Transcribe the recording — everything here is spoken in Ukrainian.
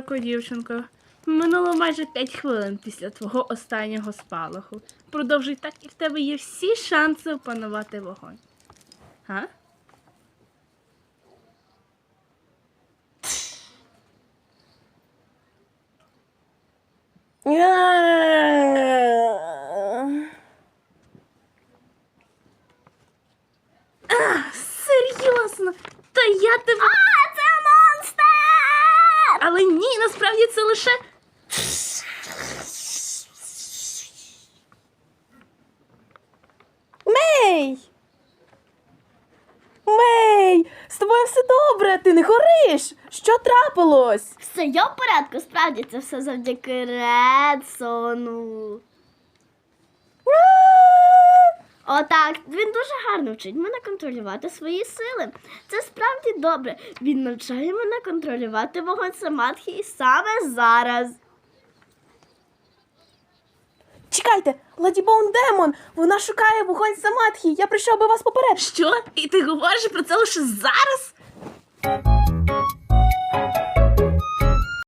драко, дівчинко. Минуло майже 5 хвилин після твого останнього спалаху. Продовжуй так, і в тебе є всі шанси опанувати вогонь. Га? Серйозно? Та я тебе. А, це монстр! Але ні, насправді це лише. Мей! Мей! З тобою все добре, ти не гориш! Що трапилось? Все, я в порядку, справді це все завдяки Редсону. Отак, він дуже гарно вчить мене контролювати свої сили. Це справді добре. Він навчає мене контролювати вогонь самадхі саме зараз. Чекайте, Леді Боун Демон! Вона шукає вогонь Самадхі! Я прийшов би вас попередити. Що? І ти говориш про це лише зараз?